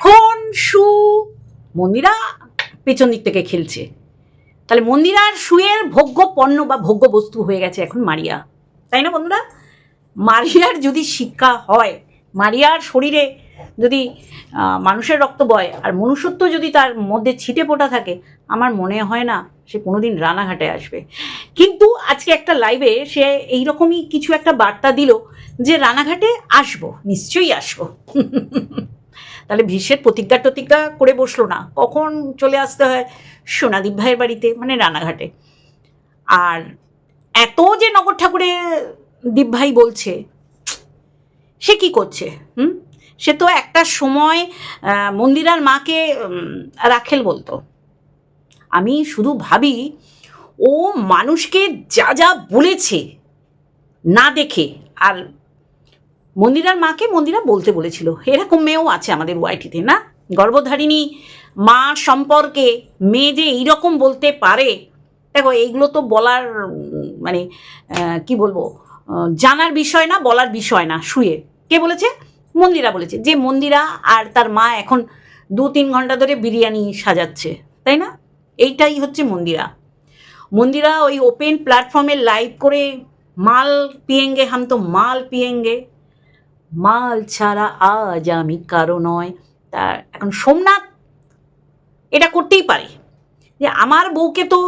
এখন সু মন্দিরা পেছন দিক থেকে খেলছে। তাহলে মন্দিরার শুয়ের ভোগ্য পণ্য বা ভোগ্য বস্তু হয়ে গেছে এখন মারিয়া। তাই না বন্ধুরা? মারিয়ার যদি শিক্ষা হয়, মারিয়ার শরীরে যদি মানুষের রক্ত বয় আর মনুষ্যত্ব যদি তার মধ্যে ছিটে পোটা থাকে, আমার মনে হয় না সে কোনোদিন রানাঘাটে আসবে। কিন্তু আজকে একটা লাইভে সে এইরকমই কিছু একটা বার্তা দিল যে, রানাঘাটে আসব, নিশ্চয়ই আসব। তাহলে ভীষের প্রতিজ্ঞা টতিজ্ঞা করে বসল না। কখন চলে আসতে হয়? সোনাদীপ ভাইয়ের বাড়িতে মানে রানাঘাটে। আর এত যে নগর ঠাকুরে দীপ ভাই বলছে, সে কি করছে, হুম? সে তো একটা সময় মন্দিরার মাকে রাখেল বলতো। আমি শুধু ভাবি, ও মানুষকে যা যা বলেছে, না দেখে, আর মন্দিরার মাকে মন্দিরা বলতে বলেছিল, এরকম মেয়েও আছে আমাদের ওয়াইটিতে, না? গর্ভধারিণী মা সম্পর্কে মেয়ে যে এইরকম বলতে পারে, দেখো, এইগুলো তো বলার মানে কি বলব জানার বিষয় না, বলার বিষয় না, শুয়ে। কে বলেছে? মন্দিরা বলেছে, যে মন্দিরা আর তার মা এখন দু তিন ঘণ্টা ধরে বিরিয়ানি সাজাচ্ছে, তাই না? এইটাই হচ্ছে মন্দিরা। মন্দিরা ওই ওপেন প্ল্যাটফর্মে লাইভ করে মাল পিয়েঙ্গে হাম তো মাল পিয়েঙ্গে মাল ছাড়া আজ আমি কারও নয়। তার এখন সোমনাথ, এটা করতেই পারে। যে আমার বউকে তো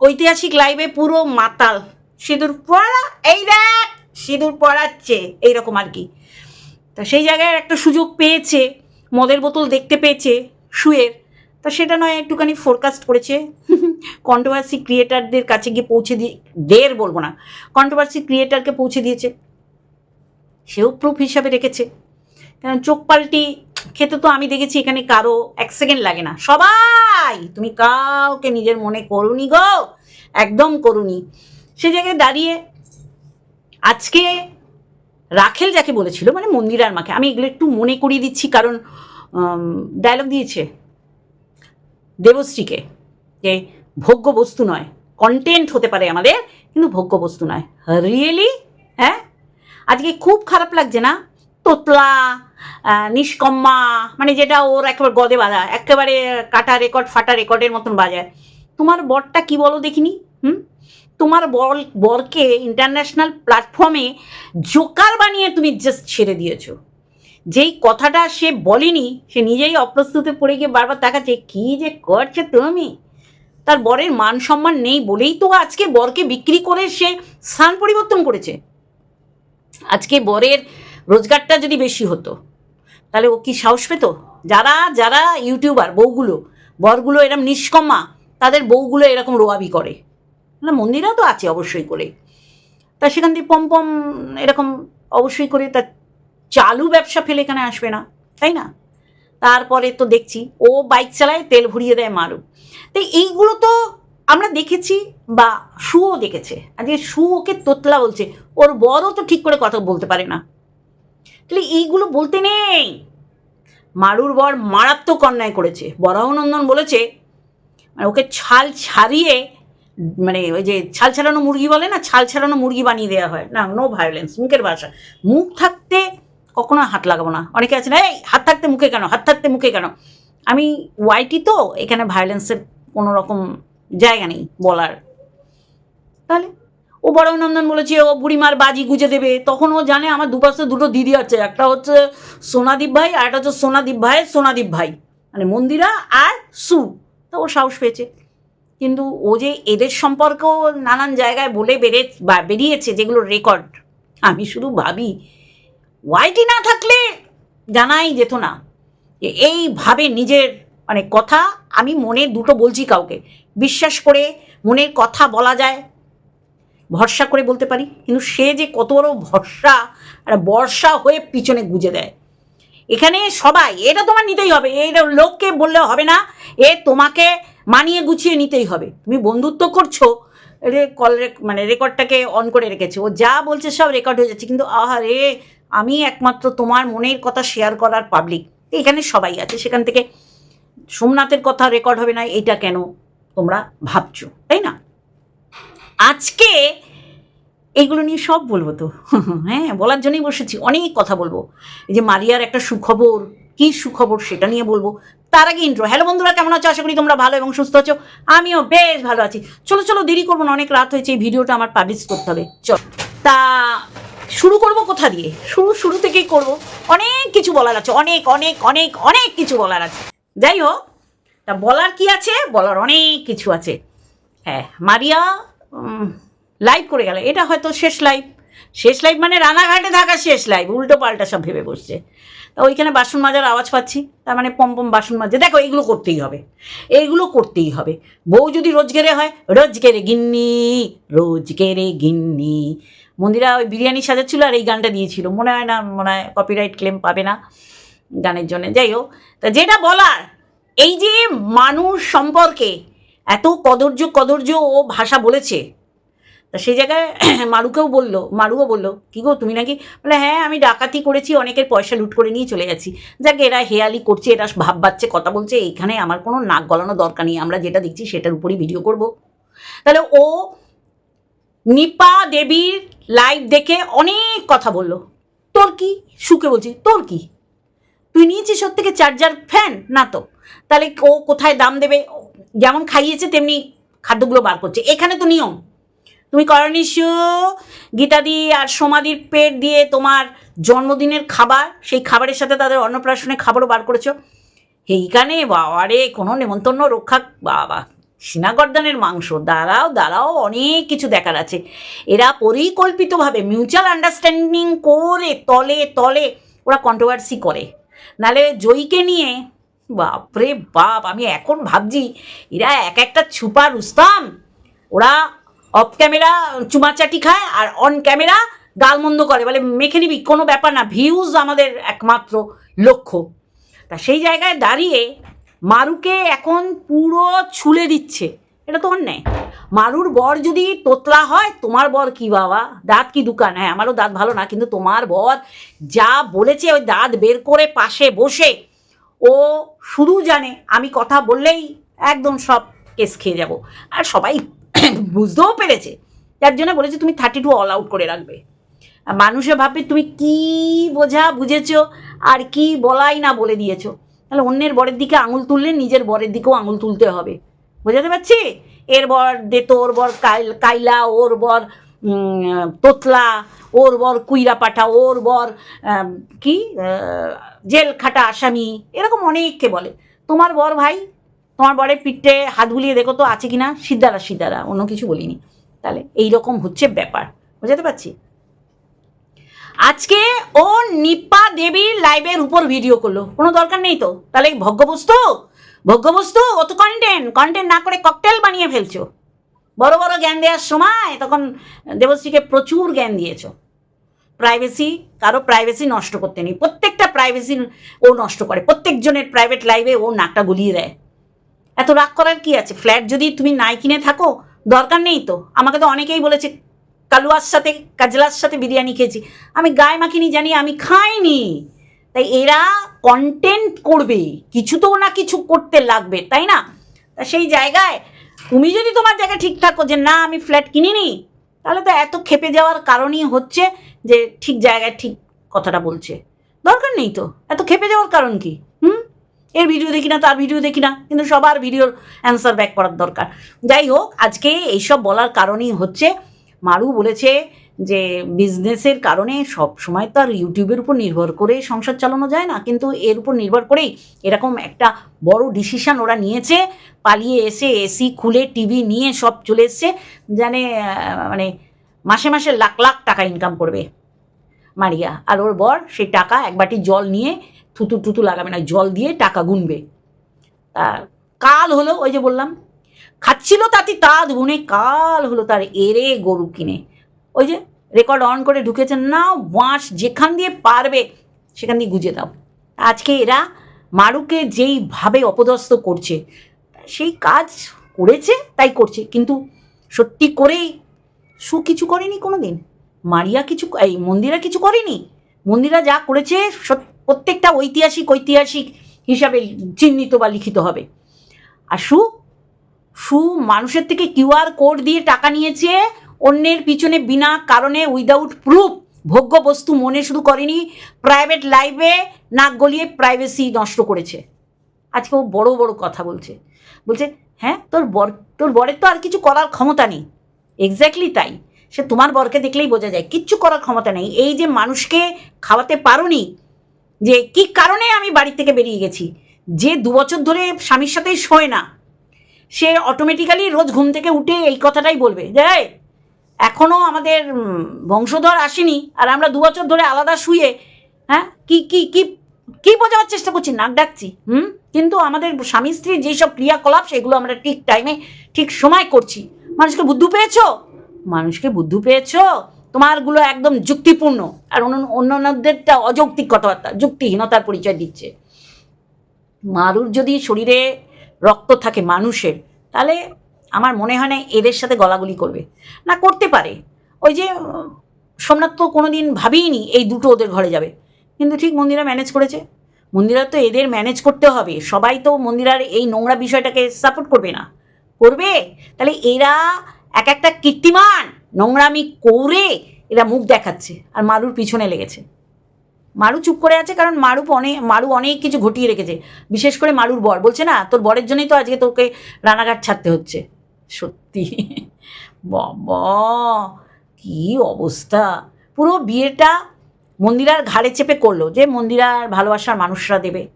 ঐতিহাসিক লাইভে পুরো মাতাল। সিঁদুর পড়া, এই দেখ, সিঁদুর পড়াচ্ছে, এইরকম আর কি। তা সেই জায়গায় একটা সুযোগ পেয়েছে, মদের বোতল দেখতে পেয়েছে শুয়ের তা সেটা নয়, একটুখানি ফোরকাস্ট করেছে। কন্ট্রোভার্সি ক্রিয়েটারদের কাছে গিয়ে পৌঁছে দিয়ে দের বলব না কন্ট্রোভার্সি ক্রিয়েটারকে পৌঁছে দিয়েছে। সেও প্রুফ হিসাবে রেখেছে। কারণ চোখ পাল্টি খেতে তো আমি দেখেছি এখানে কারও এক সেকেন্ড লাগে না। সবাই, তুমি কাউকে নিজের মনে করুনি গো, একদম করুনি। সে জায়গায় দাঁড়িয়ে আজকে রাখেল যাকে বলেছিল মানে মন্দিরার মাকে, আমি এগুলো একটু মনে করিয়ে দিচ্ছি, কারণ ডায়লগ দিয়েছে দেবশ্রীকে যে ভোগ্য বস্তু নয় কন্টেন্ট হতে পারে আমাদের, কিন্তু ভোগ্য বস্তু নয়। রিয়েলি হ্যাঁ? আজকে খুব খারাপ লাগছে না? তোতলা নিষ্কম্মা মানে যেটা ওর একেবারে গদে বাজা একেবারে কাটা রেকর্ড ফাটা রেকর্ডের মতন বাজায়। তোমার বরটা কি বলো দেখিনি? হুম? তোমার বল বরকে ইন্টারন্যাশনাল প্ল্যাটফর্মে জোকার বানিয়ে তুমি জাস্ট ছেড়ে দিয়েছ। যেই কথাটা সে বলেনি, সে নিজেই অপ্রস্তুতে পড়ে গিয়ে বারবার তাকাচ্ছে, কি যে করছে তুমি? তার বরের মান সম্মান নেই বলেই তো আজকে বরকে বিক্রি করে সে স্থান পরিবর্তন করেছে। আজকে বরের রোজগারটা যদি বেশি হতো, তাহলে ও কি সাহস পেত? যারা যারা ইউটিউবার, বউগুলো, বরগুলো এরকম নিষ্কম্মা, তাদের বউগুলো এরকম রোয়াবি করে। না মন্দিরাও তো আছে অবশ্যই করে। তা সেখান থেকে পম এরকম অবশ্যই করে তার চালু ব্যবসা ফেলে এখানে আসবে না, তাই না? তারপরে তো দেখছি, ও বাইক চালায় তেল ভরিয়ে দেয় মারু। তো এইগুলো তো আমরা দেখেছি বা শুও দেখেছে। আজকে শু ওকে তোতলা বলছে, ওর বড়ও তো ঠিক করে কথা বলতে পারে না। তাহলে এইগুলো বলতে নেই। মারুর বর মারাত্মক অন্যায় করেছে। বরাহনন্দন বলেছে মানে ওকে ছাল ছাড়িয়ে মানে ওই যে ছাল ছাড়ানো মুরগি বলে না, ছাল ছাড়ানো মুরগি বানিয়ে দেওয়া হয়। না নো ভায়োলেন্স মুখের ভাষা। মুখ থাকতে কখনো হাত লাগাবো না। অনেকে আছে না, এই, হাত থাকতে মুখে কেন? হাত থাকতে মুখে কেন? আমি ওয়াইটি তো, এখানে ভায়োলেন্সের কোনো রকম জায়গা নেই বলার। তাহলে? ও বড় নন্দন বলেছে, ও বুড়িমার বাজি গুজে দেবে। তখন ও জানে আমার দুপাশে দুটো দিদি আছে, একটা হচ্ছে সোনাদীপ ভাই আর একটা হচ্ছে সোনাদীপ ভাই সোনাদীপ ভাই। মানে মন্দিরা আর সু। তো ও সাহস পেয়েছে। কিন্তু ও যে এদের সম্পর্কেও নানান জায়গায় বলে বেড়ে বেরিয়েছে যেগুলো রেকর্ড আমি শুধু ভাবি ওয়াইটি না থাকলে জানাই যেত না যে এইভাবে নিজের মানে কথা আমি মনে দুটো বলছি কাউকে। বিশ্বাস করে মনের কথা বলা যায়, ভরসা করে বলতে পারি, কিন্তু সে যে কত বড় ভরসা আর বর্ষা হয়ে পিছনে গুজে দেয়। এখানে সবাই, এটা তোমার নিতেই হবে এটা লোককে বললে হবে না, এ তোমাকে মানিয়ে গুছিয়ে নিতেই হবে। তুমি বন্ধুত্ব করছ কল মানে রেকর্ডটাকে অন করে রেখেছে, ও যা বলছে সব রেকর্ড হয়ে যাচ্ছে, কিন্তু আহা রে, আমি একমাত্র তোমার মনের কথা শেয়ার করার পাবলিক এখানে সবাই আছে, সেখান থেকে সোমনাথের কথা রেকর্ড হবে না এটা কেন তোমরা ভাবছ, তাই না? আজকে এইগুলো নিয়ে সব বলব তো। হ্যাঁ বলার জন্যই বসেছি, অনেক কথা বলব। এই যে মারিয়ার একটা সুখবর, কি সুখবর সেটা নিয়ে বলব। তার আগে ইন্ট্রো হ্যালো বন্ধুরা, কেমন আছো? আশা করি তোমরা ভালো এবং সুস্থ আছো। আমিও বেশ ভালো আছি। চলো চলো, দেরি করব না, অনেক রাত হয়েছে, এই ভিডিওটা আমার পাবলিশ করতে হবে। চলো। তা শুরু করব কোথা দিয়ে? শুরু শুরু থেকেই করব। অনেক কিছু বলার আছে, অনেক অনেক অনেক অনেক কিছু বলার আছে। যাই হোক তা বলার কি আছে? বলার অনেক কিছু আছে। হ্যাঁ মারিয়া লাইভ করে গেল। এটা হয়তো শেষ লাইভ শেষ লাইভ মানে রানাঘাটে থাকা শেষ লাইভ উল্টো পাল্টা সব ভেবে বসছে। তা ওইখানে বাসন মাজার আওয়াজ পাচ্ছি। তার মানে পম পম বাসন মাজে। দেখো, এইগুলো করতেই হবে। এইগুলো করতেই হবে। বউ যদি রোজগেরে হয়, রোজগেরে গিন্নি রোজগেরে গিন্নি। মন্দিরা ওই বিরিয়ানি সাজাচ্ছিল আর এই গানটা দিয়েছিল। মনে হয় না, মনে হয় কপিরাইট ক্লেম পাবে না। গানের জন্য। যাই হোক, তা যেটা বলার, এই যে মানুষ সম্পর্কে এত কদর্য কদর্য ও ভাষা বলেছে, তা সেই জায়গায় মারুকেও বলল, মারুও বলল, কী গো তুমি নাকি? বলে হ্যাঁ আমি ডাকাতি করেছি, অনেকের পয়সা লুট করে নিয়ে চলে গেছি যাকে, এরা হেয়ালি করছে, এরা ভাব বাচ্চে কথা বলছে, এইখানে আমার কোনো নাক গলানো দরকার নেই, আমরা যেটা দেখছি সেটার উপরই ভিডিও করব। তাহলে ও নিপা দেবীর লাইভ দেখে অনেক কথা বলল। তোর কি? সুখে বলছি, তোর কি? তুই নিয়েছিস ওর থেকে চার্জার ফ্যান? না তো। তাহলে ও কোথায় দাম দেবে? যেমন খাইয়েছে, তেমনি খাদ্যগুলো বার করছে। এখানে তো নিয়ম। তুমি করণিশু গীতাদি আর সমাধির পেট দিয়ে তোমার জন্মদিনের খাবার, সেই খাবারের সাথে তাদের অন্নপ্রাশনে খাবারও বার করেছ। এইখানে বাবারে, কোনো নেমন্তন্ন রক্ষা, বাবা, সিনাগর্দানের মাংস। দাঁড়াও দাঁড়াও, অনেক কিছু দেখার আছে। এরা পরিকল্পিতভাবে মিউচুয়াল আন্ডারস্ট্যান্ডিং করে, তলে তলে, ওরা কন্ট্রোভার্সি করে। নালে জয়ীকে নিয়ে, বাপরে বাপ, আমি এখন ভাবছি এরা এক একটা ছুপা রুস্তাম ওরা অফ ক্যামেরা চুমাচাটি খায় আর অন ক্যামেরা গালমন্দ করে, বলে মেখে নিবি, কোনো ব্যাপার না ভিউজ আমাদের একমাত্র লক্ষ্য। তা সেই জায়গায় দাঁড়িয়ে মারুকে এখন পুরো ছুলে দিচ্ছে। এটা তো অন্যায়। মারুর বর যদি তোতলা হয়, তোমার বর কি বাবা? দাঁত কি দোকান? হ্যাঁ আমারও দাঁত ভালো না, কিন্তু তোমার বর যা বলেছে, ওই দাঁত বের করে পাশে বসে, ও শুধু জানে, আমি কথা বললেই একদম সব কেস খেয়ে যাব। আর সবাই বুঝতেও পেরেছে, যার জন্য বলেছে, তুমি থার্টি টু অল আউট করে রাখবে। মানুষে ভাববে, তুমি কি বোঝা বুঝেছ, আর কি বলাই না বলে দিয়েছ? তাহলে অন্যের বরের দিকে আঙুল তুললে নিজের বরের দিকেও আঙুল তুলতে হবে। বোঝাতে পারছি? এর বর দে, তোর বর কাইল কাইলা, ওর বর তোতলা, ওর বর কুইরা পাঠা ওর বর কি জেল খাটা আসামি, এরকম অনেককে বলে। তোমার বর ভাই, তোমার বরের পিঠে হাত বুলিয়ে দেখো তো, আছে কিনা? সিদ্ধারা সিদ্ধারা, অন্য কিছু বলিনি। তাহলে এই রকম হচ্ছে ব্যাপার। বুঝাতে পারছি? আজকে ও নিপা দেবীর লাইভের উপর ভিডিও করল। কোনো দরকার নেই তো? তাহলে ভোগ্যবস্তু? ভোগ্যবস্তু ও তো কন্টেন্ট কন্টেন্ট না করে ককটেল বানিয়ে ফেলছো। বড় বড় জ্ঞান দেওয়ার সময় তখন দেবশ্রীকে প্রচুর জ্ঞান দিয়েছ। প্রাইভেসি কারও প্রাইভেসি নষ্ট করতে নেই। প্রত্যেকটা প্রাইভেসি ও নষ্ট করে। প্রত্যেকজনের প্রাইভেট লাইভে ও নাকটা গুলিয়ে দেয়। এত রাগ করার কি আছে? ফ্ল্যাট যদি তুমি নাই কিনে থাকো, দরকার নেই তো। আমাকে তো অনেকেই বলেছে, কালুয়ার সাথে, কাজলার সাথে বিরিয়ানি খেয়েছি। আমি গায়ে মাখিনি জানি, আমি খাইনি। তাই এরা কন্টেন্ট করবে কিছু তো না কিছু করতে লাগবে, তাই না? তা সেই জায়গায় তুমি যদি তোমার জায়গায় ঠিক থাকো যে না, আমি ফ্ল্যাট কিনিনি, তাহলে তো এত খেপে যাওয়ার কারণই হচ্ছে যে ঠিক জায়গায় ঠিক কথাটা বলছে। দরকার নেই তো, এত খেপে যাওয়ার কারণ কি? হুম? এর ভিডিও দেখি না তার ভিডিও দেখি না, কিন্তু সবার ভিডিওর অ্যান্সার ব্যাক করার দরকার। যাই হোক, আজকে এইসব বলার কারণই হচ্ছে, মারু বলেছে যে বিজনেসের কারণে সব সময় তো আর ইউটিউবের উপর নির্ভর করে সংসার চালানো যায় না। কিন্তু এর উপর নির্ভর করেই এরকম একটা বড় ডিসিশন ওরা নিয়েছে, পালিয়ে এসে এসি খুলে টিভি নিয়ে সব চলে এসছে জানে মানে মাসে মাসে লাখ লাখ টাকা ইনকাম করবে মারিয়া। আর ওর বর সেই টাকা এক বাটি জল নিয়ে থুতু টুতু লাগাবে না, জল দিয়ে টাকা গুনবে। তা কাল হলো, ওই যে বললাম, খাচ্ছিল তাতে তাঁত বুনে কাল হলো তার এরে গরু কিনে। ওই যে রেকর্ড অন করে ঢুকেছে না বাঁশ যেখান দিয়ে পারবে সেখান দিয়ে গুজে দাও। আজকে এরা মারুকে যেইভাবে অপদস্থ করছে, সেই কাজ করেছে, তাই করছে। কিন্তু সত্যি করেই সু কিছু করেনি কোনো দিন মারিয়া কিছু এই মন্দিরা কিছু করেনি। মন্দিরা যা করেছে প্রত্যেকটা ঐতিহাসিক ঐতিহাসিক হিসাবে চিহ্নিত বা লিখিত হবে। আর সু সু মানুষের থেকে কিউআর কোড দিয়ে টাকা নিয়েছে অন্যের পিছনে বিনা কারণে উইদাউট প্রুফ ভোগ্য বস্তু মনে শুধু করেনি প্রাইভেট লাইফে নাক গলিয়ে প্রাইভেসি নষ্ট করেছে। আজকে ও বড় বড় কথা বলছে। বলছে হ্যাঁ তোর বর, তোর বরের তো আর কিছু করার ক্ষমতা নেই। এক্স্যাক্টলি তাই। সে তোমার বরকে দেখলেই বোঝা যায়, কিচ্ছু করার ক্ষমতা নেই। এই যে মানুষকে খাওয়াতে পারোনি, যে কি কারণে আমি বাড়ি থেকে বেরিয়ে গেছি? যে দু বছর ধরে স্বামীর সাথেই শোয় না। সে অটোমেটিক্যালি রোজ ঘুম থেকে উঠে এই কথাটাই বলবে, যে "এই, এখনও আমাদের বংশধর আসেনি আর আমরা দু বছর ধরে আলাদা শুয়ে হ্যাঁ? কি কি কি কি বোঝাবার চেষ্টা করছি? নাক ডাকছি হুম? কিন্তু আমাদের স্বামী স্ত্রীর যেসব ক্রিয়াকলাপ সেগুলো আমরা ঠিক টাইমে ঠিক সময় করছি। মানুষকে বুদ্ধি পেয়েছ? মানুষকে বুদ্ধি পেয়েছ? তোমারগুলো একদম যুক্তিপূর্ণ। আর অন্য অন্যান্যদেরটা অযৌক্তিক কথাবার্তা যুক্তিহীনতার পরিচয় দিচ্ছে। মারুর যদি শরীরে রক্ত থাকে মানুষের তাহলে আমার মনে হয় না এদের সাথে গলাগুলি করবে। না, করতে পারে। ওই যে সোমনাথ তো কোনো দিন ভাবিনি এই দুটো ওদের ঘরে যাবে। কিন্তু ঠিক মন্দিরা ম্যানেজ করেছে। মন্দিরা তো এদের ম্যানেজ করতে হবে। সবাই তো মন্দিরার এই নোংরা বিষয়টাকে সাপোর্ট করবে না। করবে? তাহলে এরা এক একটা কীর্তিমান নোংরামি করে এরা মুখ দেখাচ্ছে আর মারুর পিছনে লেগেছে। মারু চুপ করে আছে কারণ মারু অনেক মারু অনেক কিছু ঘটিয়ে রেখেছে। বিশেষ করে মারুর বর। বলছে না, তোর বরের জন্যই তো আজকে তোকে রানাঘাট ছাড়তে হচ্ছে। সত্যি। বাবা, কি অবস্থা। পুরো বিয়েটা মন্দিরার ঘাড়ে চেপে করল যে মন্দিরার ভালোবাসার মানুষরা দেবে।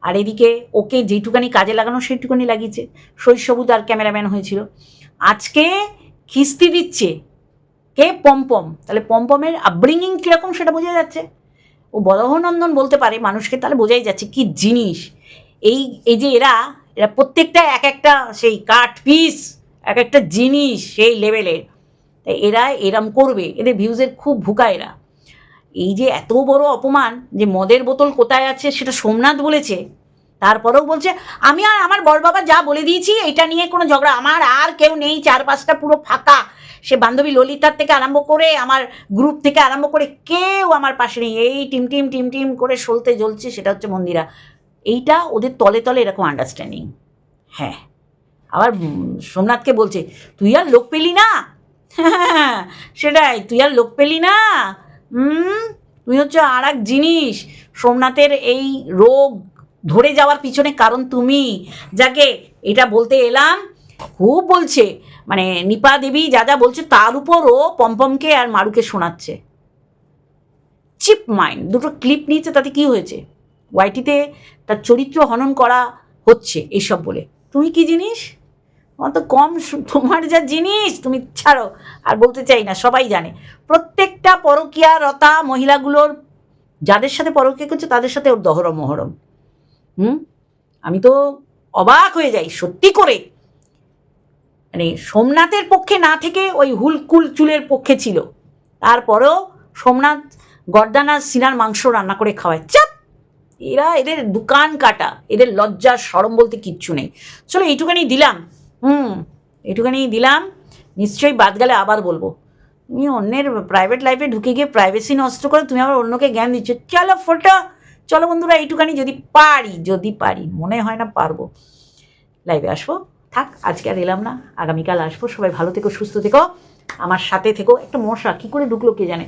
আর এদিকে ওকে যেটুকানি কাজে লাগানো সেইটুকানি লাগিয়েছে। শৈশবু তার ক্যামেরাম্যান হয়েছিল। আজকে খিস্তি দিচ্ছে কে? পম্পম তাহলে পম্পমের আপব্রিঙ্গিং কীরকম সেটা বোঝা যাচ্ছে। ও বলহনন্দন বলতে পারে মানুষকে, তাহলে বোঝাই যাচ্ছে কি জিনিস। এই এই যে এরা এরা প্রত্যেকটা এক একটা সেই কাঠ পিস এক একটা জিনিস সেই লেভেলের তাই এরা এরম করবে, এদের ভিউজের খুব ভুকা এরা। এই যে এত বড় অপমান যে মদের বোতল কোথায় আছে সেটা সোমনাথ বলেছে, তারপরেও বলছে, আমি আর আমার বড় বাবা যা বলে দিয়েছি এটা নিয়ে কোনো ঝগড়া। আমার আর কেউ নেই চার পাঁচটা পুরো ফাঁকা। সে বান্ধবী ললিতার থেকে আরম্ভ করে, আমার গ্রুপ থেকে আরম্ভ করে কেউ আমার পাশে নেই। এই টিম টিম টিম টিম করে সলতে জ্বলছে, সেটা হচ্ছে মন্দিরা। এইটা ওদের তলে তলে এরকম আন্ডারস্ট্যান্ডিং হ্যাঁ। আবার সোমনাথকে বলছে, তুই আর লোক পেলি না? সেটাই, তুই আর লোক পেলি না? হুম তুই হচ্ছে আর এক জিনিস, সোমনাথের এই রোগ ধরে যাওয়ার পিছনে কারণ তুমি। যাকে এটা বলতে এলাম, খুব বলছে মানে নিপা দেবী যা যা বলছে তার উপরও পম্পমকে আর মারুকে শোনাচ্ছে। চিপ মাইন্ড, দুটো ক্লিপ নিয়েছে, তাতে কি হয়েছে? ওয়াইটিতে তার চরিত্র হনন করা হচ্ছে, এইসব বলে। তুমি কি জিনিস? অত কম তোমার যা জিনিস, তুমি ছাড়ো। আর বলতে চাই না, সবাই জানে। প্রত্যেকটা পরকীয়ারতা মহিলাগুলোর, যাদের সাথে পরকীয়া করছে, তাদের সাথে ওর দহরম মহরম। হুম? আমি তো অবাক হয়ে যাই, সত্যি করে। মানে সোমনাথের পক্ষে না থেকে ওই হুলকুল চুলের পক্ষে ছিল। তারপরেও সোমনাথ গর্দানা সিনার মাংস রান্না করে খাওয়ায়। চাপ এরা এদের দোকান কাটা, এদের লজ্জা সরম বলতে কিচ্ছু নেই। চলো এইটুখানি দিলাম। হুম এইটুখানি দিলাম। নিশ্চয়ই বাদ গেলে আবার বলব। তুমি অন্যের প্রাইভেট লাইফে ঢুকে গিয়ে প্রাইভেসি নষ্ট করে তুমি আবার অন্যকে জ্ঞান দিচ্ছ। চলো ফোটা চলো বন্ধুরা, এইটুখানি যদি পারি যদি পারি, মনে হয় না পারব। লাইভে আসব। থাক, আজকে আর এলাম না, আগামীকাল আসব। সবাই ভালো থেকো, সুস্থ থেকো। আমার সাথে থেকো। একটা মশা, কী করে ঢুকলো কে জানে?